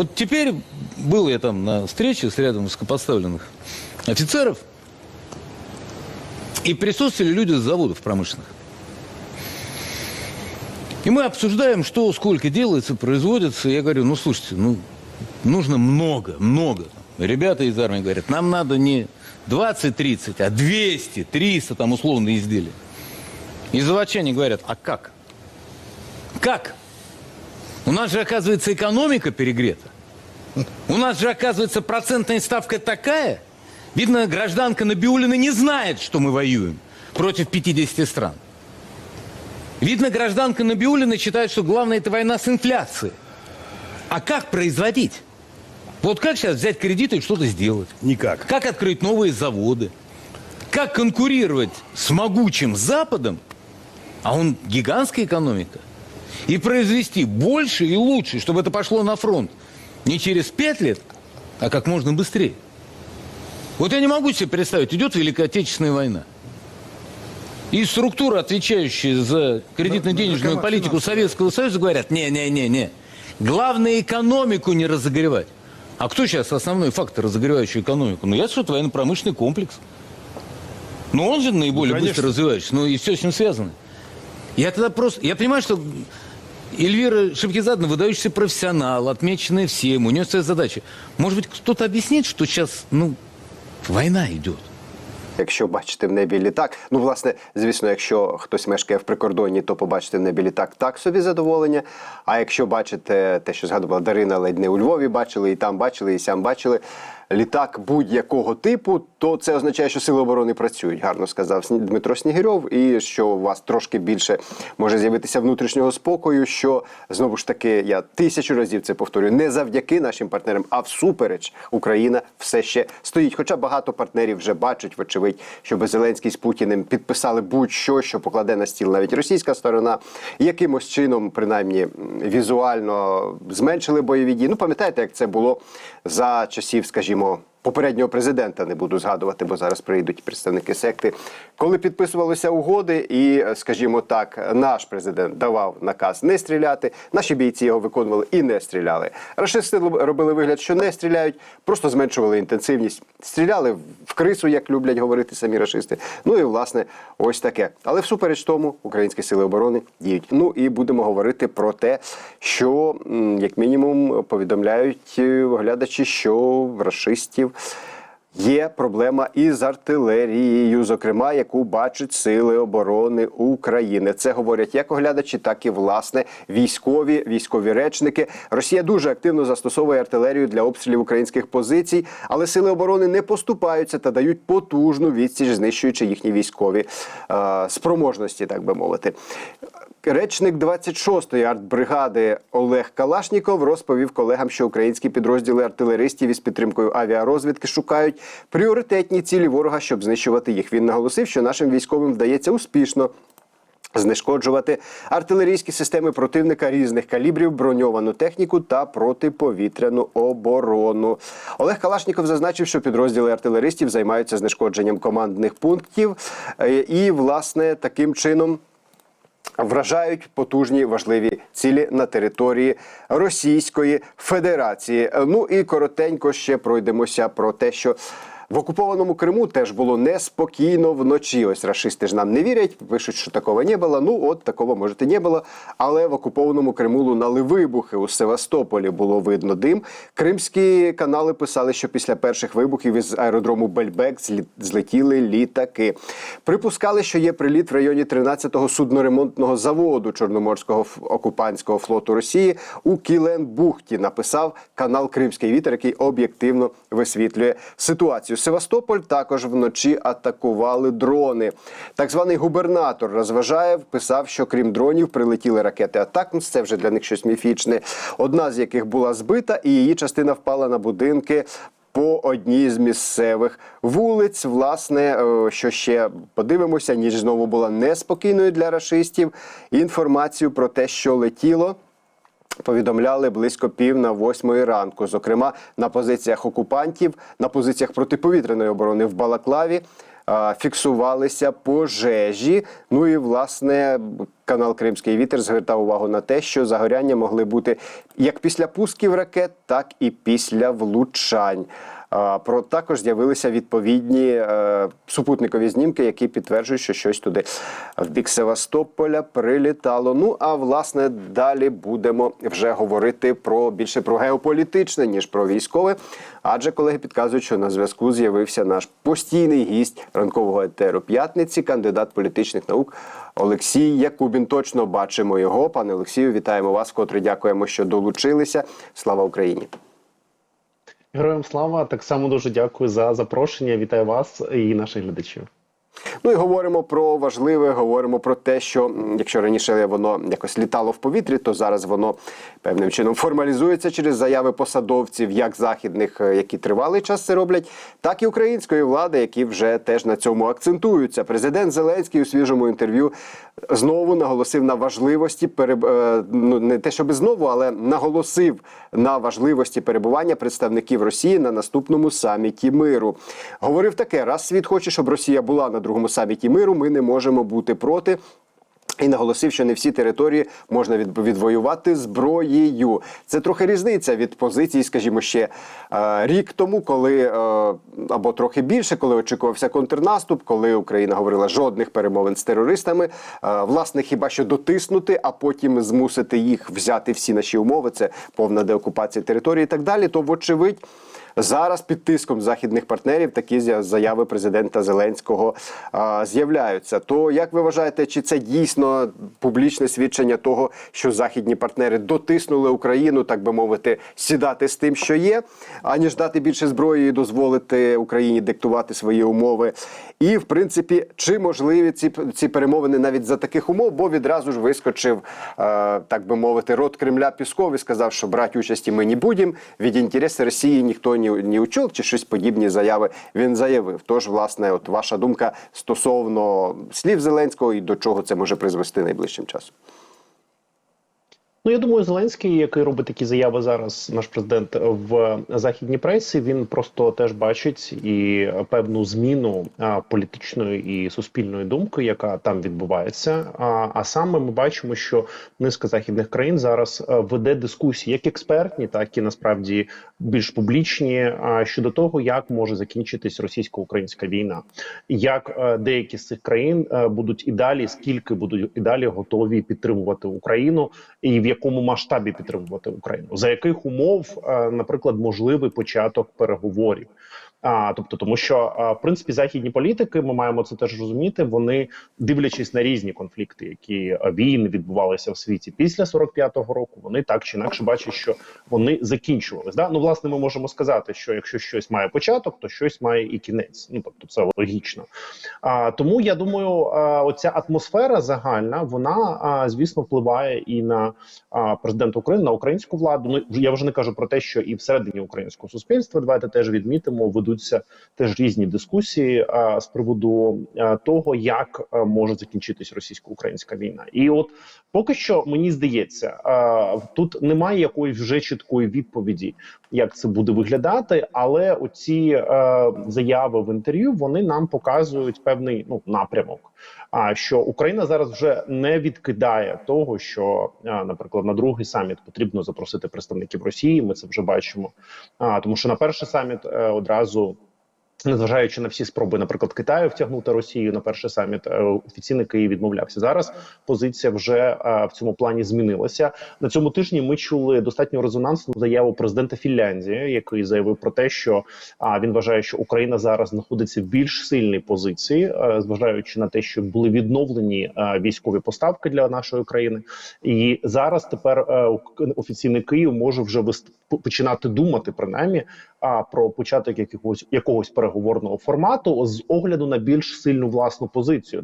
Вот теперь был я там на встрече с рядом высокопоставленных офицеров, и присутствовали люди с заводов промышленных. И мы обсуждаем, что, сколько делается, производится. Я говорю, ну, слушайте, ну, нужно много, много. Ребята из армии говорят, нам надо не 20-30, а 200, 300 там условно изделия. И заводчане говорят, а как? Как? У нас же, оказывается, экономика перегрета. У нас же, оказывается, процентная ставка такая. Видно, гражданка Набиулина не знает, что мы воюем против 50 стран. Видно, гражданка Набиулина считает, что главное это война с инфляцией. А как производить? Вот как сейчас взять кредиты и что-то сделать? Никак. Как открыть новые заводы? Как конкурировать с могучим Западом, а он гигантская экономика, и произвести больше и лучше, чтобы это пошло на фронт не через пять лет, а как можно быстрее. Вот я не могу себе представить, идет Великая Отечественная война. И структуры, отвечающие за кредитно-денежную наркома- политику финансовая. Советского Союза, говорят, не-не-не-не, главное экономику не разогревать. А кто сейчас основной фактор, разогревающий экономику? Ну, я что военно-промышленный комплекс. Ну, он же наиболее конечно. быстро развивающийся, ну и все с ним связано. Я тогда просто, я понимаю, что Эльвира Шевкизадна выдающийся профессионал, отмеченная всем, у нее своя задача. Может быть, кто-то объяснит, что сейчас, ну, война идет. Якщо бачите в небі літак, ну власне, звісно, якщо хтось мешкає в прикордонні, то побачити в небі літак так собі задоволення. А якщо бачите те, що згадувала Дарина, ледь не у Львові бачили, і там бачили, і сям бачили. Літак будь-якого типу, то це означає, що сили оборони працюють. Гарно сказав Дмитро Снігирьов, і що у вас трошки більше може з'явитися внутрішнього спокою. Що знову ж таки, я тисячу разів це повторюю, не завдяки нашим партнерам, а всупереч Україна все ще стоїть. Хоча багато партнерів вже бачать, вочевидь, щоб Зеленський з Путіним підписали будь-що, що покладе на стіл навіть російська сторона, якимось чином, принаймні візуально зменшили бойові дії. Ну пам'ятаєте, як це було за часів, скажімо. маємо Попереднього президента не буду згадувати, бо зараз прийдуть представники секти. Коли підписувалися угоди, і, е, скажімо так, наш президент давав наказ не стріляти, наші бійці його виконували і не стріляли. Рашисти робили вигляд, що не стріляють, просто зменшували інтенсивність. Стріляли в крису, як люблять говорити самі рашисти. Ну і власне ось таке. Але всупереч тому українські сили оборони діють. Ну і будемо говорити про те, що як мінімум повідомляють е, оглядачі, що рашистів. Є проблема із артилерією, зокрема, яку бачать сили оборони України. Це говорять як оглядачі, так і власне військові, військові речники. Росія дуже активно застосовує артилерію для обстрілів українських позицій, але сили оборони не поступаються та дають потужну відсіч, знищуючи їхні військові е, спроможності, так би мовити. Речник 26-ї артбригади Олег Калашніков розповів колегам, що українські підрозділи артилеристів із підтримкою авіарозвідки шукають пріоритетні цілі ворога, щоб знищувати їх. Він наголосив, що нашим військовим вдається успішно. Знешкоджувати артилерійські системи противника різних калібрів, броньовану техніку та протиповітряну оборону. Олег Калашніков зазначив, що підрозділи артилеристів займаються знешкодженням командних пунктів, е, і, власне, таким чином вражають потужні важливі цілі на території Російської Федерації. Ну і коротенько ще пройдемося про те, що. В окупованому Криму теж було неспокійно вночі. Ось рашисти ж нам не вірять, пишуть, що такого не було. Ну от такого може і не було. Але в окупованому Криму лунали вибухи. У Севастополі було видно дим. Кримські канали писали, що після перших вибухів із аеродрому Бельбек злетіли літаки. Припускали, що є приліт в районі 13-го судноремонтного заводу Чорноморського окупантського флоту Росії у Кіленбухті. Написав канал Кримський вітер, який об'єктивно висвітлює ситуацію. Севастополь також вночі атакували дрони. Так званий губернатор Розважаєв писав, що крім дронів прилетіли ракети Атакмс. Це вже для них щось міфічне. Одна з яких була збита, і її частина впала на будинки. По одній з місцевих вулиць, власне, е, що ще подивимося, ніч знову була неспокійною для рашистів. Інформацію про те, що летіло, повідомляли близько пів на восьмої ранку. Зокрема, на позиціях окупантів, на позиціях протиповітряної оборони в Балаклаві. а, Фіксувалися пожежі. Ну і власне канал Кримський вітер звертав увагу на те, що загоряння могли бути як після пусків ракет, так і після влучань. Про також з'явилися відповідні е, супутникові знімки, які підтверджують, що щось туди в бік Севастополя прилітало. Ну а власне далі будемо вже говорити про більше про геополітичне ніж про військове. Адже колеги підказують, що на зв'язку з'явився наш постійний гість ранкового етеру п'ятниці, кандидат політичних наук Олексій Якубін. Точно бачимо його. Пане Олексію, вітаємо вас. Вкотре дякуємо, що долучилися. Слава Україні! Героям слава так само дуже дякую за запрошення. Вітаю вас і наших глядачів. Ну і говоримо про важливе, говоримо про те, що якщо раніше воно якось літало в повітрі, то зараз воно певним чином формалізується через заяви посадовців, як західних, е, які тривалий час це роблять, так і української влади, які вже теж на цьому акцентуються. Президент Зеленський у свіжому інтерв'ю знову наголосив на важливості переб... е, ну не те, щоб знову, але наголосив на важливості перебування представників Росії на наступному саміті миру. Говорив таке: раз світ хоче, щоб Росія була на другому саміті миру, ми не можемо бути проти. І наголосив, що не всі території можна відвоювати зброєю. Це трохи різниця від позиції, скажімо, ще е, рік тому, коли е, або трохи більше, коли очікувався контрнаступ, коли Україна говорила жодних перемовин з терористами. Е, власне, хіба що дотиснути, а потім змусити їх взяти всі наші умови. Це повна деокупація території і так далі. То, вочевидь. Зараз під тиском західних партнерів такі заяви президента Зеленського з'являються. То як ви вважаєте, чи це дійсно публічне свідчення того, що західні партнери дотиснули Україну, так би мовити, сідати з тим, що є, аніж дати більше зброї і дозволити Україні диктувати свої умови? І в принципі, чи можливі ці, ці перемовини навіть за таких умов, бо відразу ж вискочив, е, так би мовити, рот Кремля Пісков і сказав, що брати участі ми не будемо. Від інтересу Росії ніхто не, не учув, чи щось подібні заяви він заявив. Тож, власне, от ваша думка стосовно слів Зеленського і до чого це може призвести найближчим часом. Ну я думаю, Зеленський, який робить такі заяви зараз, наш президент в західній пресі, він просто теж бачить і певну зміну а, політичної і суспільної думки, яка там відбувається. А, а саме ми бачимо, що низка західних країн зараз веде дискусії, як експертні, так і насправді більш публічні, а, щодо того, як може закінчитись російсько-українська війна, як деякі з цих країн будуть і далі, скільки будуть і далі готові підтримувати Україну, і в якому масштабі підтримувати Україну, за яких умов, е, наприклад, можливий початок переговорів. А тобто, тому що в принципі західні політики, ми маємо це теж розуміти. Вони дивлячись на різні конфлікти, які війни відбувалися в світі після 45-го року, вони так чи інакше бачать, що вони закінчувались. Да? Ну, власне, ми можемо сказати, що якщо щось має початок, то щось має і кінець. Ну тобто, це логічно. А тому я думаю, а, оця атмосфера загальна, вона а, звісно впливає і на а, президента України, на українську владу. Ну я вже не кажу про те, що і всередині українського суспільства давайте теж відмітимо, ведуться теж різні дискусії а, з приводу а, того, як а, може закінчитись російсько-українська війна. І от поки що мені здається, тут немає якоїсь вже чіткої відповіді, як це буде виглядати, але оці заяви в інтерв'ю вони нам показують певний ну напрямок. А що Україна зараз вже не відкидає того, що, наприклад, на другий саміт потрібно запросити представників Росії. Ми це вже бачимо. Тому, що на перший саміт е, одразу. Незважаючи на всі спроби, наприклад, Китаю втягнути Росію на перший саміт, е, офіційний Київ відмовлявся. Зараз позиція вже е, в цьому плані змінилася. На цьому тижні ми чули достатньо резонансну заяву президента Фінляндії, який заявив про те, що він вважає, що Україна зараз знаходиться в більш сильній позиції, е, зважаючи на те, що були відновлені військові поставки для нашої країни, і зараз тепер офіційний Київ може вже починати думати принаймні а про початок якогось якогось переговорного формату з огляду на більш сильну власну позицію.